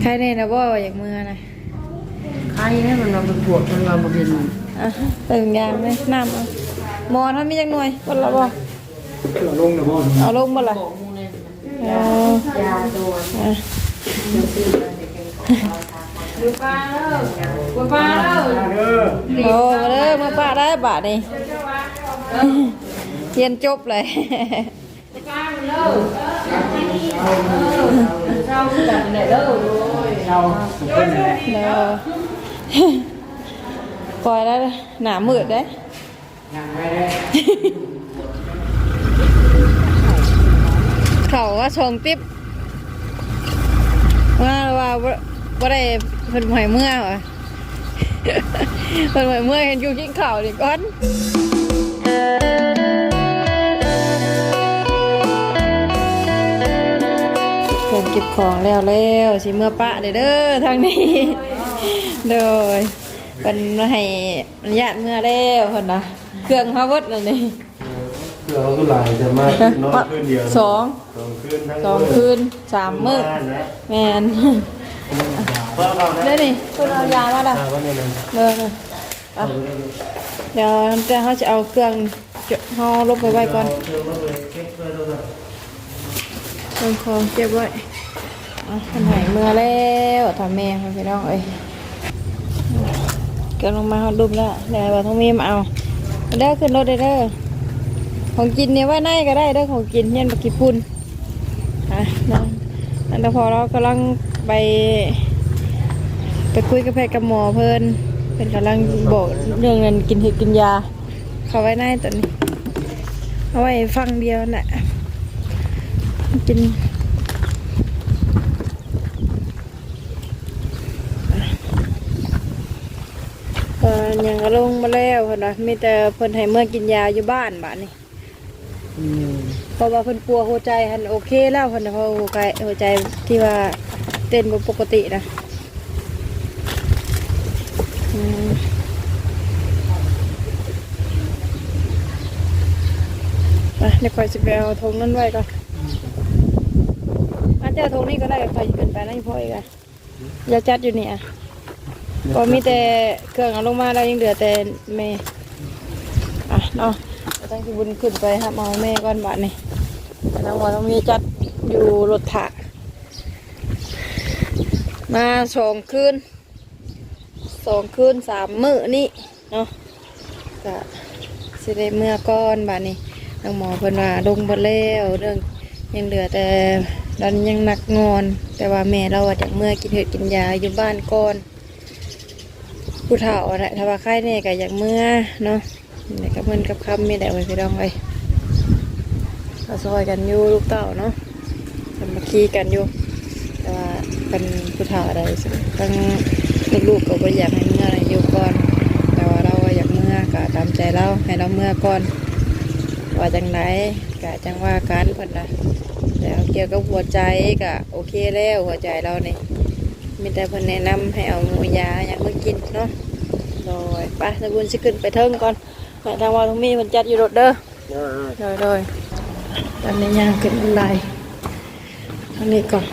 ใครเนี่ยนะบ่อย่างมือนะใครเนี่ยมันมาเป็นปวดมันมาบ่เป็นอะเติมยามเลยน้ำเอาหมอถ้ามีจักหน่วยคนละบ่เอาลงนะบ่เอาลงบ่ล่ะบอกมูเนี่ยเอายาตัวอะดูปลาเด้อดูปลาเด้อเด้อโอ้มาเด้อมาป้าได้บาทนี่เรียนจบเลย ปลาเด้อเช้าคือกันได้เด้อเอาสุดเลยเด้อปล่อยแล้วหนามืดเด้ยังไม่ได้เขาว่าชงติ๊บว่าว่าบ่บ่ได้เพิ่นหอยเมื่อวะเพิ่นหอยเมื่อเห็นอยู่กินข้าวนี่ก่อน เพิ่นเก็บของแล้วแล้วสิเมื่อปะเด้อเด้อทางนี้ โดยเพิ่นมาให้อนุญาตเมื่อแล้วเพิ่นนะเครื่องเฮาเบิดแล้วนี่เพื่อเขาก็หลายจะมากนอนคืนเดียวสองสองคืนทั้งสองคืนสามมื้อแมนเพื่อเราเดี๋ยวนี่คุณเอายามาละว่าเนี่ยนะเดินเลยอะเดี๋ยวแต่เขาจะเอาเครื่องจะเขาลบไปไว้ก่อนเพื่อว่าเลยเก็บเพื่อเราเครื่องคองเก็บไว้ อะมันหายเมื่อแล้วทำแม่พ่อพี่น้องเอ้ยเกินลงมาเขาดุมแล้วเดี๋ยวว่าต้องมีมาเอาเด้อขึ้นรถเด้อเด้อของกินเนี่ยไว้ในก็ได้เด้อของกินเย็นบักกี่ปุ่นอะนั่นนั่นแต่พอเรากำลังไป ไปคุยกับแพทย์กับหมอเพิ่นเพิ่นกำลังบอกเรื่องเงินกินเห็ดกินยา เขาไว้ในตอนนี้เอาไว้ฟังเดียวน่ะกินเอ่อยังก็ ลงมาแล้วเพิ่นว่ามีแต่เพิ่นให้เมื่อกินยาอยู่บ้านบ้านนี่เพราะว่าเพิ่นกลัวหัวใจหันโอเคแล้วเพิ่นน่ะเพราะหัวใจหัวใจที่ว่าเต้นบ่ปกตินะอืมไปเดี๋ยวคอยจะไปเอาธงนั่นไว้ก่อนมาเจอธงนี่ก็ได้คอยขึ้นไปนั่นพ่ออีกอะอย่าจัดอยู่นี่อะ ก็มีแต่เครื่องเอาลงมาแล้วยังเหลือแต่เมย์อะเนาะเราต้องสิบุญขึ้นไปครับเอาแม่ก่อนบาทนี่แต่น้องว่าต้องมีจัดอยู่รถถักมาสองคืนสองคืนสามมื้อนี่เนาะก็สิได้เมื่อก้อนบาดนี้ทางหมอเพิ่นว่าลงบ่แล้วเรื่องยังเหลือแต่ดันยังหนักงอน แต่ว่าแม่เราว่าจากเมื่อกินเห็ดกินยาอยู่บ้านก่อน ผู้เฒ่าอะไรถ้าว่าใครเนี่ยก็อยากเมื่อเนาะนี่กับเพิ่นกับคำมีแต่ไว้พี่น้องเลยก็ซอยกันอยู่ลูกเต้าเนาะสามัคคีกันอยู่แต่ว่าเป็นผู้เฒ่าอะไรสิตั้งลูกๆก็บ่อยากให้เมื่ออยู่ก่อน แต่ว่าเราอยากเมื่อก็ตามใจเราให้เราเมื่อก่อนว่าจังไหนก็จังว่ากันเพิ่นนะแต่เกี่ยวกับหัวใจก็โอเคแล้วหัวใจเราเนี่ มีแต่เพิ่นแนะนำให้เอาหมูยาอย่างมากินเนาะโดยไปสบุญสิขึ้นไปเทิงก่อนไปทางว่าทงมีเพิ่นจัดอยู่รถเด้อโดยโดยตอนนี้ย่างขึ้นบันไดอันนี้ก่อน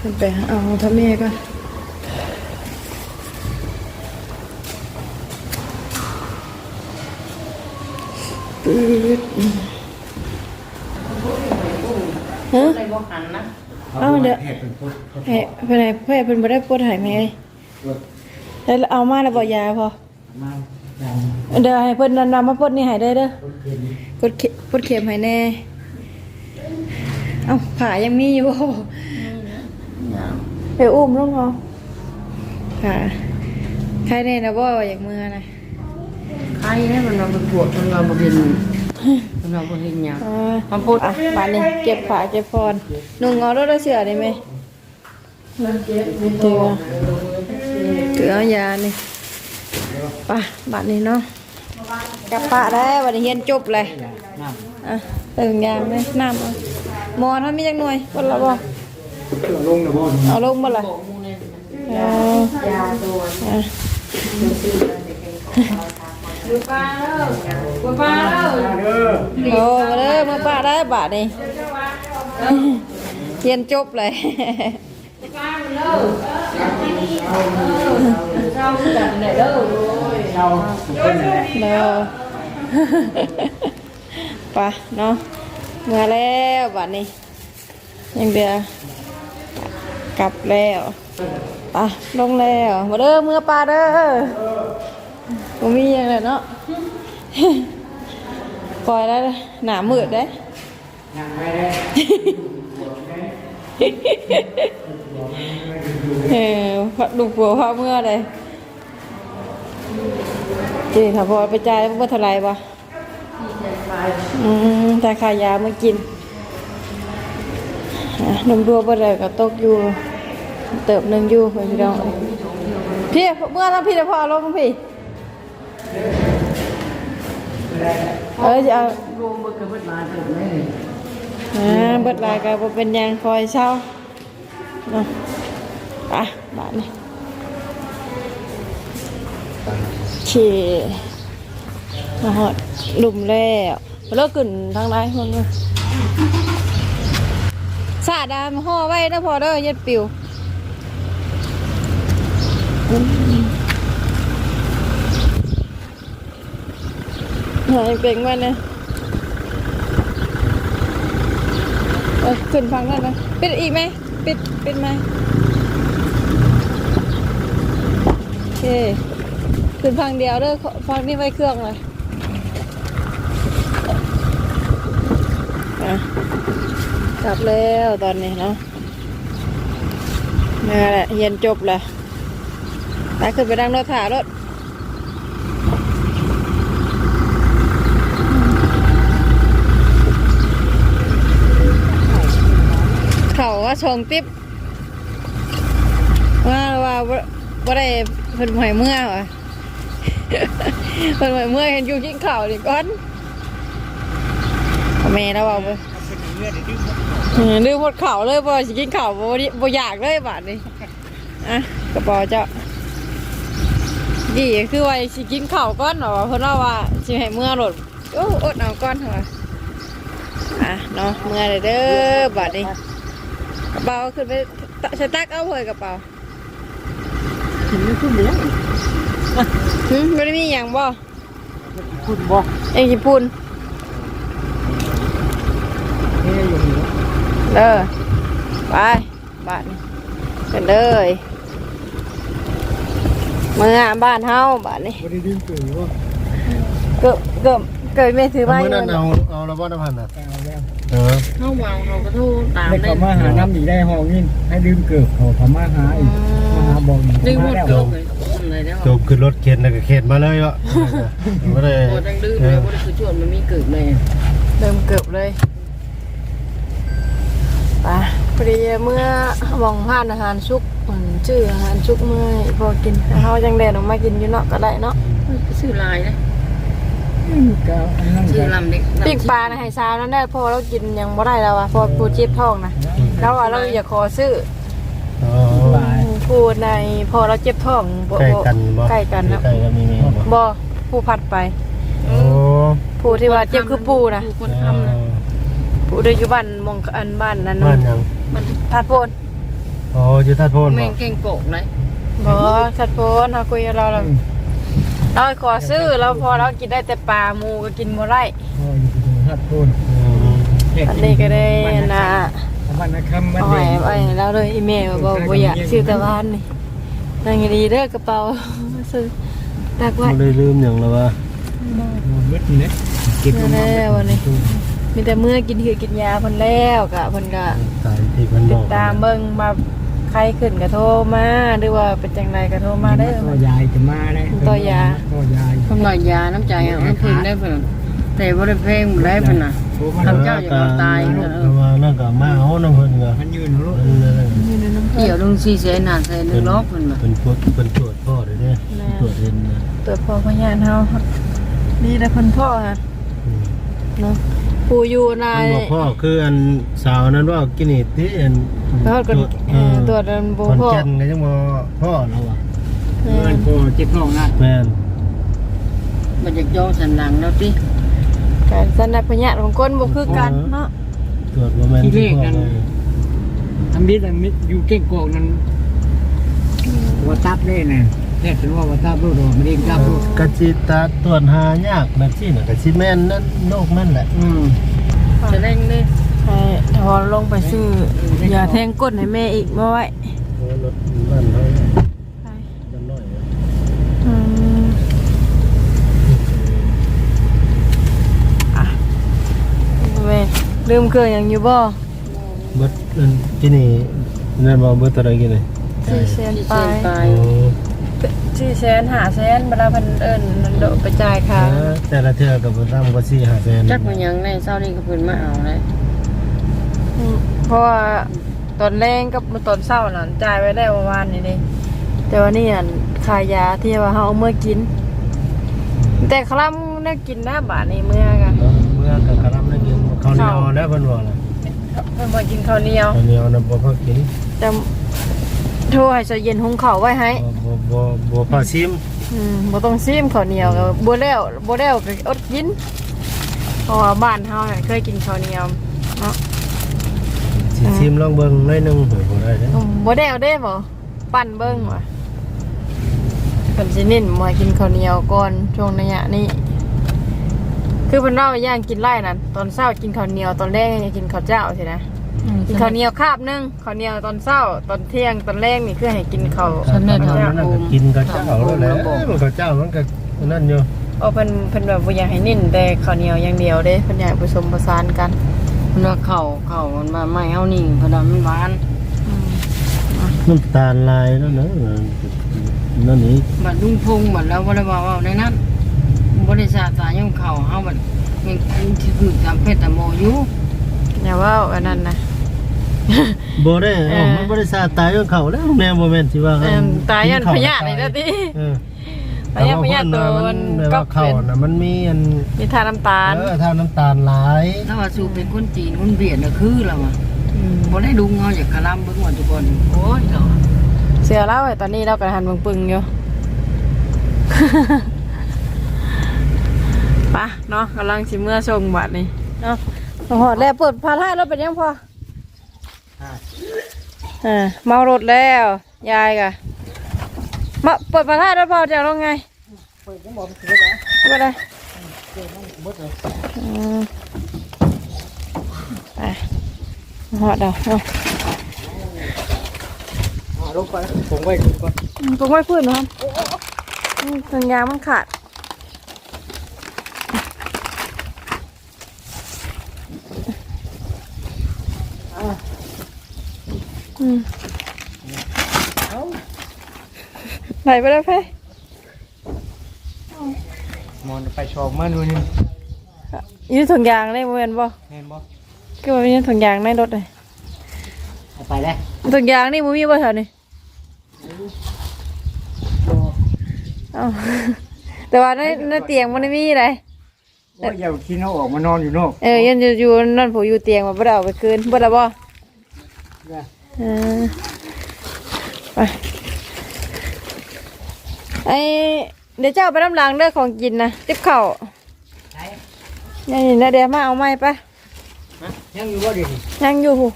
ขึ้นไปเอาทำเมก่อนปืดฮะ ในบ่หันนะเอาเดี๋ยวเฮ้ยเพื่อนไหนเพื่อนเพื่อนบ่ได้ปวดหายไหมเอ้ยแล้วเอามาแล้วบอกยาพอเดี๋ยวให้เพื่อนนำมาปวดนี่หายได้เด้อกดเข็มกดเข็มให้แน่ เอ้าขายังมีอยู่บ่ไปอุ้มลงเหรอขาใครแน่นะบ่อยากมือนะ ใครเนี่ยมันมาเป็นปวดมันมาบ่เป็น มันมาบ่เห็นหยังอ่ามันปวดอะบานนี้เก็บขาเก็บพรนุ่งเอารถเอาเสือได้ไหมเตือเตือยานี่ไป่ะบานนี้เนาะกลับปะได้วันนี้เฮียนจบเลยอะเติมยาไหมน้ำเอาหมอถ้ามีจักหน่วยคนละบ่เอาลงนะบ่เอาลงบ่ล่ะบอกมูเนี่ยเอายา ตัวอะดูปลาเด้อดูปลาเด้อเด้อโอ้มาเด้อมาป้าได้บาทนี่เรียนจบเลยเช้าคือกันแหละเด้อเช้าทุกคนนั่นแหละเด้อไปเนาะเมื่อแล้วบัดนี้ยังเดือกลับแล้วไปลงแล้วมาเด้อเมื่อปลาเด้อ ผมมีอย่างไรเนาะปล่อยแล้วหนามืดได้ยังไม่ได้เออพัดลูกปัวพาเมื่อเลยจีถ้าพอไปจ่ายเมื่อเท่าไหรบ่อืมแต่ขายยามากินอะนมดัวบ่ได้ก็ตกอยู่ เติบหนึงอยู่เพื่อนพี่น้องพี่เมื่อแล้วพี่จะพอลงพี่ เออจะเอารวมเบิดกับเบิดมาเติมได้เลยอ่าเบิดลายก็บ่เป็นยังคอยเช่าเนาะอะบาทนี่ขี่มาหอดหลุมแล้วเลิกขึ้นทางไหนคนเลยสาดามาห่อไว้นะพอเด้อย็ดปิว หายเป่งมันเนี่ยเออขึ้นฟังได้ไหมปิดอีกไหมปิดปิดไหมโอเคขึ้นฟังเดียวเด้อฟังนี่ไว้เครื่องเลยกลับแล้วตอนนี้เนาะนี่แหละเรียนจบแล้วไปขึ้นไปดังรถถ่ารถเขาว่า ชงติ๊บว่าว่าบ่ได้เพิ่นหอยเมื่อวะเพิ่นหอยเมื่อเห็นอยู่กินข้าวนี่ก่อนแม่แล้วว่าบ่เออหมดข้าวเลยบ่สิกินข้าวบ่บ่อยากเลยบาดนี้อะกระเป๋าเจ้าดีคือว่าสิกินข้าวก่อนเนาะเพิ่นว่าว่าสิให้เมื่อรถโอ้อดเอาก่อนเถอะอะเนาะเมื่อเลยเด้อบาดนี้ เป๋าขึ้นไปตใช้ตักเอาเผยกระเป๋าถึงไม่ขึ้นเลยหึไม่ได้มีอย่างบ่คุณบ่เอ็งญี่ปุ่นเฮ้ยอยู่นี่เด้อไปบ้านกันเลยเมื่อบ้านเฮาบ้านนี้บ่ได้ดื่มเกลือบ่เกิดเกิดเกิดไม่ถือเอาไม้มื่อเลนั้ยนเอาเอาแล้วว่าน้ำพันอะ เอาแล้วเออเข้าวางเขาก็โทรตามได้มาหาน้ำอีกได้ห้องนี่ให้ดื่มเกลือเขาเขามาหาอีกมาหาบ่อีกดื่มหมดเกลือเลยเลยแล้วจบขึ้นรถเข็นแล้วก็เข็นมาเลยวะไม่ได้บ่ต้องดื่มเลยบ่ได้คือชวนมันมีเกลือเลยเริ่มเกือบเลยไปพอดีเมื่อมองผ่านอาหารชุกอืมชื่ออาหารชุกเมื่อยพอกินเฮาจังแดนออกมากินอยู่เนาะก็ได้เนาะชื่อลายนะ ชื่อลำเด็กปิ้งปลานะให้ซาวนั่นได้พอเรากินยังบ่ได้แล้วอะพอปูเจ็บท้องนะแล้วว่าเราอยากขอซื้ออ๋อปูในพอเราเจ็บท้องบ่ใกล้กันบ่ใกล้กันนะใกล้กันมีแม่บ่บ่ผู้พัดไปโอ้ผู้ที่ว่าเจ็บคือปูนะคนทำนะผู้เดินอยู่บ้านมองอันบ้านนั้นบ้านยังทัดโพนอ๋ออยู่ท่าโพนแม่บ่งเก่งโกกเลยบ่ทัดโพนเฮาคุยกับเราเรา เราขอซื้อแล้วพอเรากินได้แต่ปลาหมูก็กินบ่ได้พ่ออยู่ที่ฮัดโพนอืมอันนี้ก็ได้นะบ้านนะคำบ้านเอาเด็ไว้กไว้แล้วเลยอีเมลบ่บ่อยากซื้อแต่บ้านนี่นั่งดีๆเด้อกระเป๋าซื้อตักไว้ ไม่ได้ลืมอย่างแล้ววะมืดเนี่ยเก็บแล้ววันนี้ มีแต่เมื่อกินหือกินยาเพิ่นแล้วกะเพิ่นก็ตายที่มันบติอดกตามเบิ่งมา ใครขึ้นก็โทรมาหรือว่าเป็นจังไดก็โทรมาเด้อ ตัวยายจะมาได้ตัวยายทำหน่อยยาน้ำใจเอาน้ำเพลงได้เปล่าแต่ว่าได้เพลงบ่ได้เปล่านะทำเจ้าอย่าเอาตายเออว่านั่นก็มาเอาน้ำเพิ่นก็มันยืนรถเพิ่นนั่นแหละเกี่ยวลงสี่แสนหาแสนหนึ่งล็อกมันมาเป็นพวกเป็นตรวจพ่อเลยเนี่ยตรวจเห็นนะตัวพ่อพญานเฮานี่แต่เพิ่นพ่อฮะอืมเนาะ ปู่อยู่นายมันบอกพ่อคืออันสาวนั้นว่ากินนี่ที่อันแล้วก็เออตรวจอันบ่คนพ่อแก่นก็ยังบ่พ่อเราอะแม่มันนก็เจ็บท้องนะแม่นมันจะย่อสันหลังแล้วติการสันนับพญานของคนบ่คือกันเนาะตรวจบ่แม่นที่พ่อเลยทำบิดอันมิดอยู่เก่งกอกนั้นว่าตับได้น่ะ แค่ถือว่าว่าตับรู้ดอกไม่ได้ตับรู้กะจิตาตรวจหายากแบบที่น่ะกะสิแม่นนั่นโลกนั่นแหละอืมจะเร่งนี่ให้ทอลงไปซื้อยาแทงก้นให้แม่อีกมาไว้โอ้รถบ้านเฮาบ้านน้อยอืมอะแม่ลืมเครื่องหยังอยู่บ่เบิดอันที่นี่นั่นบ่เบิดอะไรกินเลยสี่แสนที่ไปเส้นไปโอ้ สี่แสนหาแสนเวลาเพันเอิญโดดไปจ่ายค่ะเออแต่ละเทื่อก็บ่ทำก็4 5แสนจักมันยังในเศร้านี่ก็เพิ่นมาเอาเลยมเพราะว่าตอนแรงกับตอนเช้าน่ะจ่ายไว้ได้ประมาณนี้เลยแต่ว่านี่อะขายยาที่ว่าเขาเอาเมื่อกิน แต่คลั่มเนี่ยกินหน้าบาทในเมื่อกันเนาะเมื่อก็กระลำนั่นกินข้าวเหนียวแล้วเพิ่นว่าน่ะเพิ่นมากินข้าวเหนียวข้าวเหนียวน่ะบ่พอกินแต่ โทรให้ใจเย็นหุงข้าวไว้ให้ บ่บ่บ่บ่พอชิมอืมบ่ต้องซีมข้าวเหนียวก็บ่แล้วบ่แล้วก็อดกินเพราะว่าบ้านเฮาน่ะเคยกินข้าวเหนียวเนาะสิชิมลองเบิ่งหน่อยหนึงเฮ้ยบ่ได้เด้อืมบ่แล้วเด้บ่ปั่นเบิ่งว่ะเพิ่นสิเน้นมากินข้าวเหนียวก่อนช่วงระยะนี้ คือเพิ่นว่าว่าย่างกินไร่นั่นตอนเช้ากินข้าวเหนียวตอนแรกยังกินข้าวเจ้าสินะ กินข้าวเหนียวคาบหนึงข้าวเหนียวตอนเช้า ตอนเที่ยงตอนแรกนี่คือให้กินข้าวฉันได้ทำมันก็กินกับเจ้าแล้วแหละมันก็เจ้ามันก็นั่นอยู่เอาเพิ่นเพิ่นแบบบ่อยากให้นิ่นแต่ข้าวเหนียวอย่างเดียวเด้เพิ่นอยากผสมผสานกันเพิ่นว่าเข้าเข้ามันมาไม่เฮานี่เพิ่นว่ามันหวานน้ำตาลลายแล้วเนอะนั่นนี่บัดลุงพงบัดแล้วบ่ได้ว่าเว้าในนั้นบ่ได้สาตายังเข้าเฮาบัดยังที่คือตามเพชรตามโมอยู่อย่าว่าอันนั้นนะ บ่ได้เอ้ามันบ่ได้สาตายของเขาแล้วแม่บ่แม่นสิว่าเอิ่มตายยันพญานี่ละติ เออตายยันพญาโตนแต่ก็ว่าเขาเป็นน่ะมันมีอันมีทาน้ำตาลเออถ้าน้ำตาลหลายถ้าว่าสู่เป็นคนจีนคนเบียดน่ะคือแล้วอะมบ่ได้ดุงเฮาจากคลำเบิ่งว่าทุกคนโอ้ยเราเสียแล้วไอ้ตอนนี้เรากระหันเปึงๆอยู่ ไปะเนาะกำลังสิเมื่อชงบัดนี่เนาะหอดแล้วเปิดพาท้ายรถเป็นยังพอ อ่าเมารถแล้ว ยายกะมาเปิดพาท้ายรถพอจะลงไงเปิดยังบอกมันคือได้ไม่ได้เบิดเลยอืมไปหอดเอาเนาะอ่าลงไปผมไว้ดูก่อนอืมตรงไว้พื้นนะครับอืมสัญญางมันขาด ไหนไปแล้วเพ่มอนไปชอบมาดูนี่อยืนถุงยางได้โมเมนบ่เห็นบ่ก็ว่ามีถุงยางในรถเลยเอาไปเลยถุงยางนี่มูมีบ่แถวนี้เอ้าแต่ว่าในในเตียงมันไม่มีอะไรว่าอย่าขี้นอกออกมานอนอยู่นอก เออยันอยู่อยู่นั่นผมอยู่เตียงมาบ่ได้เอาไปคืนบ่ได้บ่เออ ไปไอเดี๋ยวเจ้าไปน้ำล้างเด้อของกินนะติ๊บเข่าวนี่นี่นะเดี๋ยวมาเอาไม้ไปยังอยู่บ่เดี๋ยวนี้ยังอยู่ผู้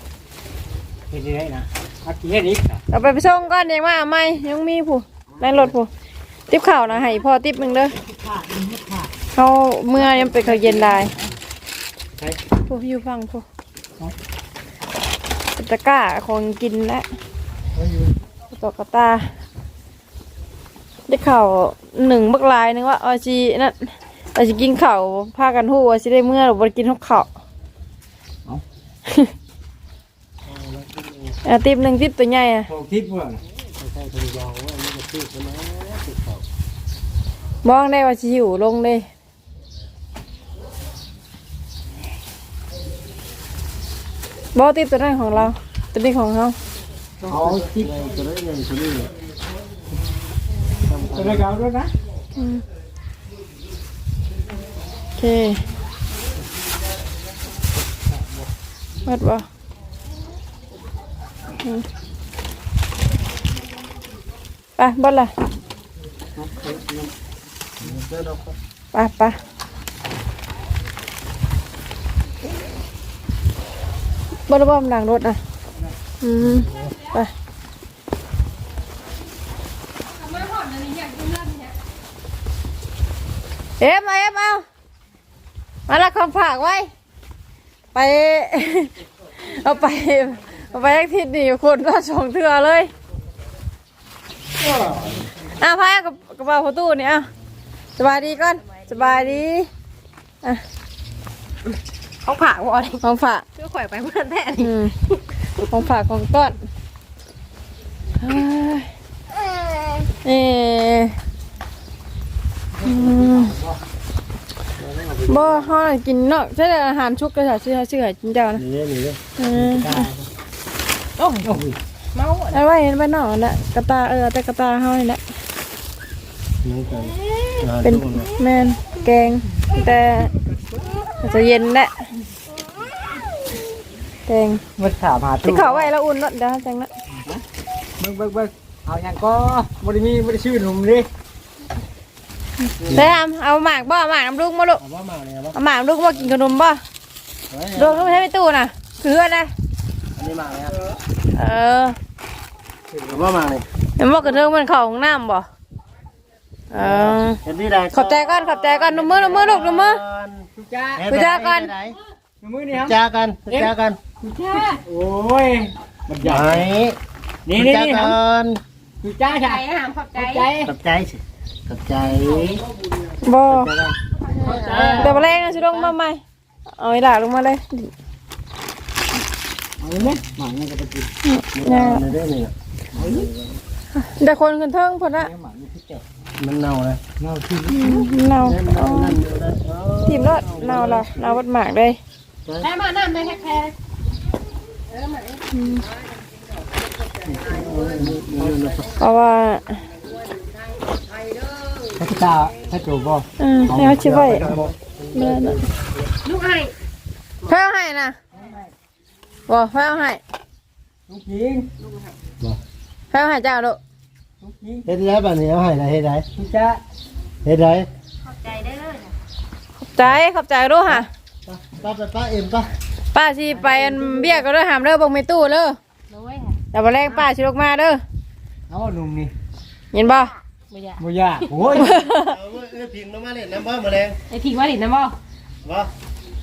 เห็นได้นะอากี่เฮ็ดอีกนะเอาไปไปส่งก่อนเดี๋ยวมาเอาไม้ยังมีผู้ในรถผู้ติ๊บเข่าวนะให้พ่อติ๊บหนึ่งเด้อเขาเมื่อยังเป็นข้าวเย็นได้ใช่ผู้อยู่ฟังผู้เป็น ตะกร้าของกินแล้วไว้อยู่ตกกระตา ได้ข่าวหนึ่งบักลายนึงว่าเอาชีนั่นเอาชีกินข่าวพากันหู้ว่าชีได้เมื่อหรือบ่กินหกข่าวเอาติบหนึ่งติบตัวใหญ่อะพอคิดว่าน่ะมองได้ว่าชีหิวลงเลย บอติบตัวนั้นของเราตัวนี้ของเขาเอาคิดตัวนี้ยังตัวนี้ตัวนี้ก็เอาด้วยนะอืมโอเควัดบ่อืมไปบดละไปไป บดลบ่มนดังรถอะอืมไปเอฟมาเอฟเอามาละของฝากไว้ ไป เอาไป เอาไปทักทิศนี่คนก็สองเถื่อเลยอะพายกับกระเป๋าประตูนี่อะสบายดีก่อน สบายดีอะ เขาผ่าว่าอะไรของฝากเพื่อข่อยไปเพื่อนแท้นี่อืมของฝากของต้นเอ้ยเอ่ออืมบ่เฮาน่ะกินเนาะใช่แต่อาหารชุกก็จะชื่อชื่อให้กินเจ้านะนี่นี่นี่เออโอ้ยเมาเอาไว้ไว้นอกนั่นแหละกระตาเออแต่กระตาเฮานี่แหละนั่งกันงานเป็นทุกคนแม่นแกงแต่ จะเย็นแหละแกงมันถามหาที่ตู้เขาไว้แล้วอุ่นเนาะเดี๋ยวจังนะเบิ่งเบิ่งเบิ่งเอาหยังก็บ่ได้มีบ่ได้ชื่อหนุ่มดิเด้อเอาหมากบ่หมากน้ำลูกมาลูกเอาว่ามาเนี่ยว่าเอาหมากลูกมากินขนมบ่เฮ้ยลูกลูกให้ไปตู้น่ะคือเพื่อนนะอันนี้มาเนี่ยเออเอาว่ามาเนี่ยเห็นบอกกระเทิงมันเข่าของน้ำบ่เออเห็นที่ใดขอบใจก่อนขอบใจก่อนนุ่มมือนุ่มมือลูกนุ่มมือ ทุกจ้าคุยจ้ากันมือนี่ครับจ้ากันจ้ากันโอ้ยมันใหไหญ่นนี่นี่จ้านี่คกัรับนทุกจ้าใจจ้านะหามขอบใจใจขอบใจสิขอบใจบ่จ้ากันเดี๋ยวมาแรงนะชิลงมาใหม่เอาอีหล่าลงมาเลยเอาไหมหมาเนี่ยก็ไปกินนี่เอาในเรื่องนี้น่ะแต่คนขึ้นเทิงพอละห มันเน่าเลยเน่าที่เน่าเอานั่นอยู่เลยเอาทีมรถเน่าละเน่าวัดหมากเลยแม่มาหน้าแม่แค่แค่เพราะว่าพระตาพระโจบ่เออให้เขาชิไว้แม่น่ะลูกไอ้แพ้ให้นะบ่แพ้ให้ลูกยิงแพ้ให้เจ้าลูก เฮ็ดแล้วบัดนี้เอาให้ได้เฮ็ดได้ทุกจ้าเฮ็ดได้ขอบใจขอบใจลูกค่ะ ป้าไปป้าเอ็มป้าป้าสิไปอันเบี้ยก็เด้อหามเด้อบ่งไม่ตู้เด้อด้วยแต่บ่แรงป้าสิลงมาเด้อเอาหนุ่มนี่เห็นบ่ไม่ยากบ่ยากโอ้ยเอาเว้ยเอ้ยพิงลงมาเล่นน้ำบ้าแมลงไอ้ทิ้งไว้ดินะบ่วะ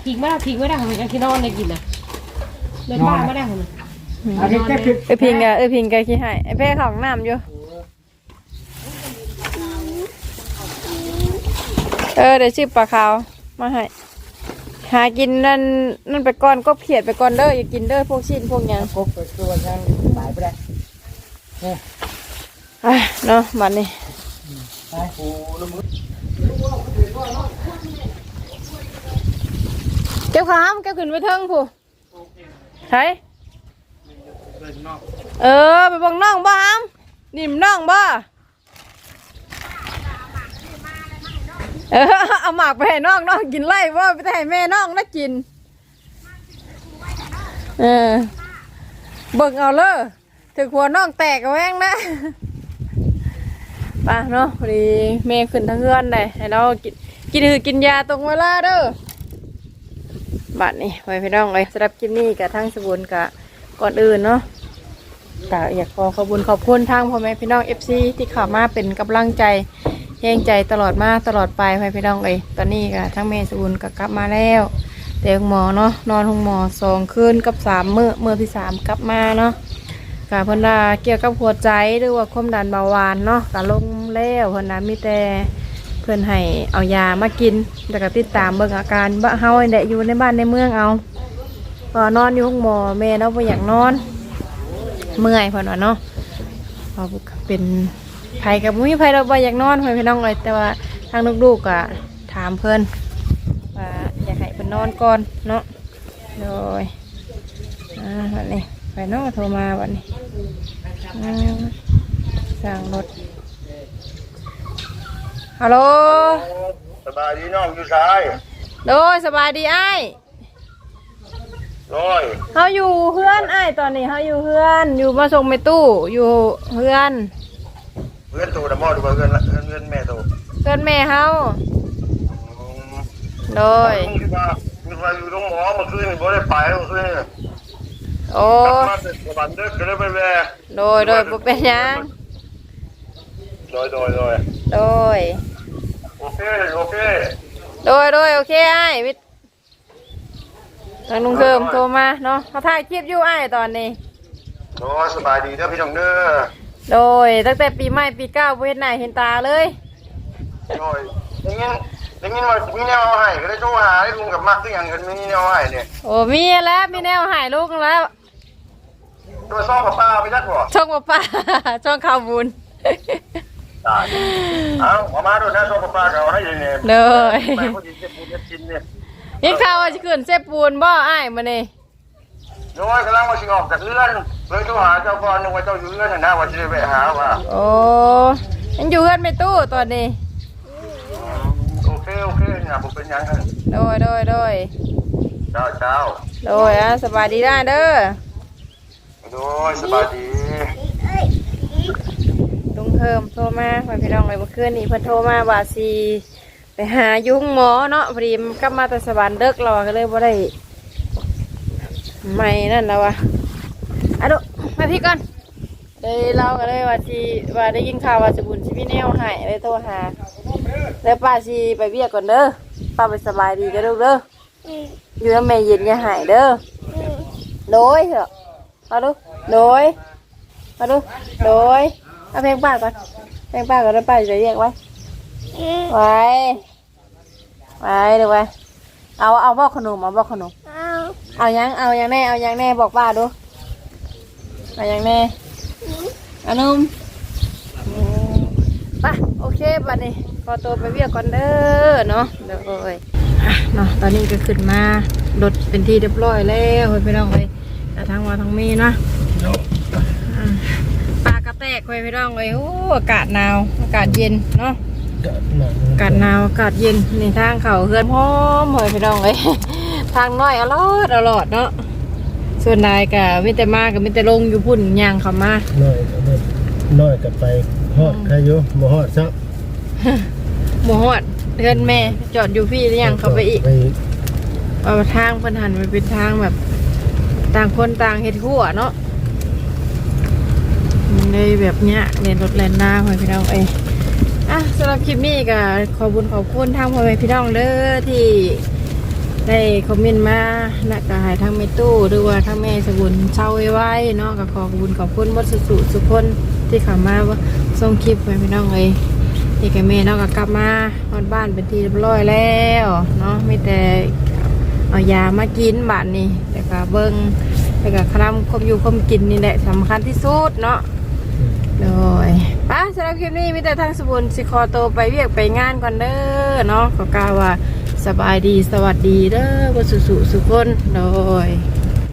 ทิ้งไม่ได้ทิ้งไม่ได้ทำไมยังคิดนอนเลยกินนะเดินบ้านไม่ได้คนเอาแค่คือ ไอยพิงกะไอยพิงกะขี้ให้ไอเพ่เของน้ำอยู่ เออเดี๋ยวชื่อปลาขาวมาให้หากินนั่นนั่นไปก่อนก็เขียดไปก่อนเด้ออย่ากินเด้อพวกชิ้นพวกหยังกบตัวยังตายไปได้อะเนาะบัดนี้ตายโอ้ลูกมือเก็บขามเก็บขึ้นไปเทิงผู้ใช่เออไปเบังน้องบ้ามนิ่มน้องบ้า เออเอาหมากไปให้น้องน้องกินไล่ว่าไปให้แม่น้องนะกิน เออเบิ่งเอาเลยถึงหัวน้องแตกเอาแว้งนะไป่ะเนาะพอดีแม่ขึ้นทางเฮือนเลยให้เรากินกินคือกินยาตรงเวลาเด้อบัดนี้ไว้พี่น้องเลยสำหรับคลิปนี้กับทั้งสบุนกับก่อนอื่นเนาะก็อยากขอขอบคุญขอบคุณทางพ่อแม่พี่น้องเอฟซีที่เข้ามาเป็นกำลังใจ แย่งใจตลอดมาตลอดไปไปพี่น้องเลยตอนนี้ก็ทั้งแม่สุนก็กลับมาแล้ว แต่คุณหมอเนาะนอนห้องหมอสองคืนกับสามเมื้อเมื้อที่สามกลับมาเนาะกาเพิ่นว่าเกี่ยวกับหัวใจหรือว่าความดันเบาหวานเนาะกาลงแล้วเพิ่นน่ะมีแต่เพื่อนให้เอายามากินแล้วก็ติดตามเบิ่งอาการบ้าเฮาเนี่ยอยู่ในบ้านในเมืองเอาพอนอนอยู่ห้องหมอแม่เราบ่อยากนอน เมื่อยเพิ่นว่าเนาะพอเป็น ไผกับมุ้ยไผเราบ่อยากนอนเพิ่นพี่น้องเลยแต่ว่าทางลูกๆก็ถามเพิ่นว่าอยากให้เพิ่นนอนก่อนเนาะโดยอ่าวันนี้ไปเนาะโทรมาวันนี้อ่าสั่งรถฮัลโหลสบายดีน้องอยู่ซ้ายโดยสบายดีไอ้ายร้อยเฮาอยู่เพื่อนไอ้ายตอนนี้เฮาอยู่เพื่อน อยู่มาส่งไปตู้อยู่เพื่อน เพื่อนโตแต่มอดูว่าเพื่อนละเพื่อนเพื่อนแม่โตเพื่อนแม่เฮาโดยมึงคิดว่ามึงว่าอยู่ตรงหมอเมื่อคืนนี่บ่ได้ไปเมื่อคืนนี่โโอ้มาเสร็จสวรรค์เด้อก็เลยไปแว่โดยโดยบ่เป็นหยังโดยโดยโดยโดยโอเคโอเคโดยโดยโอเคไอ้ายวิทย์ทางลุงเคิมโทรมาเนาะเขาถ่ายคลิปอยู่ไอ้ายตอนนี้โดยสบายดีเด้อพี่น้องเด้อ โดยตั้งแต่ปีใหม่ปีเก้าบ่เห็นหน้าเห็นตาเลยโดยได้ยินได้ยินว่ามีแนวเอาให้ก็เลยโทรหาให้ลุงกับมักคือหยังกันมีแนวเอาให้เนี่ยโอ้มีแล้วมีแนวหายลูกแล้วตัวซ่อมกับป้าไปจักบ่ช่องป้าป้า ช่องข่าวบุญตายเอ้าเอามาดูนะซ่อมกับป้าก็เอาให้เลยเนี่ยเลยไปพอดีเจ็บปูนเจ็บชิ้นเนี่ยยังข่าวว่าจะขึ้นเซปูนบ่อ้ายมานี่ โดยกำลังว่าสิออกจากเรือนเลยโทรหาเจ้าก่อนนึกว่าเจ้าอยู่เรือนน่ะนะว่าสิได้ไปหาว่าโอ้ยังอยู่เพื่อนไม่ตู้ตอนนี้โอเคโอเคนะผมเป็นหยังกันโดยโดยโดยเจ้าเจ้าโดยอะสบายดีได้เด้อโดยสบายดีลุงเพิ่มโทรมาไปพี่น้องเลยเมื่อคืนนี้เพิ่นโทรมาว่าสิไปหายุงหมอเนาะพอดีมันกลับมาแต่สวรรค์เด็กเราก็เลยบ่ได้ ไม่นั่นแล้ววะอะดูมาพี่ก่อนเลยเราก็เลยว่าสิว่าได้ยินข่าวว่าสบุญสิพี่แนวใหายเลยโทรหาแล้วป้าสิไปเบียกก่อนเด้อป้าไปสบายดีกันเด้อเด้ออยู่แล้วแม่เย็นอย่าหายเด้อโดยเถอะมาดูโดยมาดูโดยเอาเพลงป้าก่อนเพลงป้าก่อนแล้วป้าจะเรียกไว้ไว้ไว้เดี๋ยวไว้เอาเอาบอกขนมเอาบอกขนมเอา ยังเอายังแน่เอายังแน่บอกป้าดูเอายังแน่อานุ่มอืมไปโอเคบัดนี้ขอตัวไปเวียกก่อนเด้อเนาะเดี๋ยวเอ้ยอะเนาะตอนนี้ก็ขึ้นมารถเป็นที่เรียบร้อยแล้วเฮ้ยพี่น้องเอ้ยแต่ทั้งวันทั้งมีนะอะปลากระแตกเฮ้ยพี่น้องเอ้ยโอ้อากาศหนาวอากาศเย็นเนาะอากาศหนาวอากาศเย็นในทางเขาเฮือนพร้อมเลยพี่น้องเลย ทางน้อยอรอดอรอดเนาะส่วนนายกับมิแต่มากับมิแต่ลงอยู่พุ่นย่างเขามาน้อยก็น้อยน้อยก็ไปฮอดใครอยู่บ่ฮอดซักหมูฮอดเฮือนแม่ จอดอยู่พี่หรือยังเขาไปอีกไปอีกเอาทางเพิ่นหันไปเป็นทางแบบ ต่างคนต่างเฮ็ดหัวเนาะมันเลยแบบเนี้ยเรียนรถแลนหน้าพ่อพี่น้องเอ้ยอะสำหรับคลิปนี้ก็ขอบุญขอบคุณทางพ่อแม่พี่น้องเด้อที่ ได้คอมเมนต์มาและก็ให้ทั้งแม่ตู้หรือว่าทั้งแม่สบุญเช่าไว้เนาะก็ขอบคุณขอบคุณมดสุสุสุกคนที่เข้ามาส่งคลิปไปพี่น้องเลยนี่กับแม่เนาะก็กลับมาฮอดบ้านเป็นที่เรียบร้อยแล้วเนาะไม่แต่เอายามากินบาดนี้แต่ก็เบิ้งแต่ก็คลำคมอยู่คมกินนี่แหละสำคัญที่สุดเนาะโดยป้าสำหรับคลิปนี้มีแต่ทางสบุญสิคอโตวไปเวียกไปงานก่อนเด้อเนาะขอกล่าวว่า สบายดีสวัสดีเด้อบสุสุสุคนโดย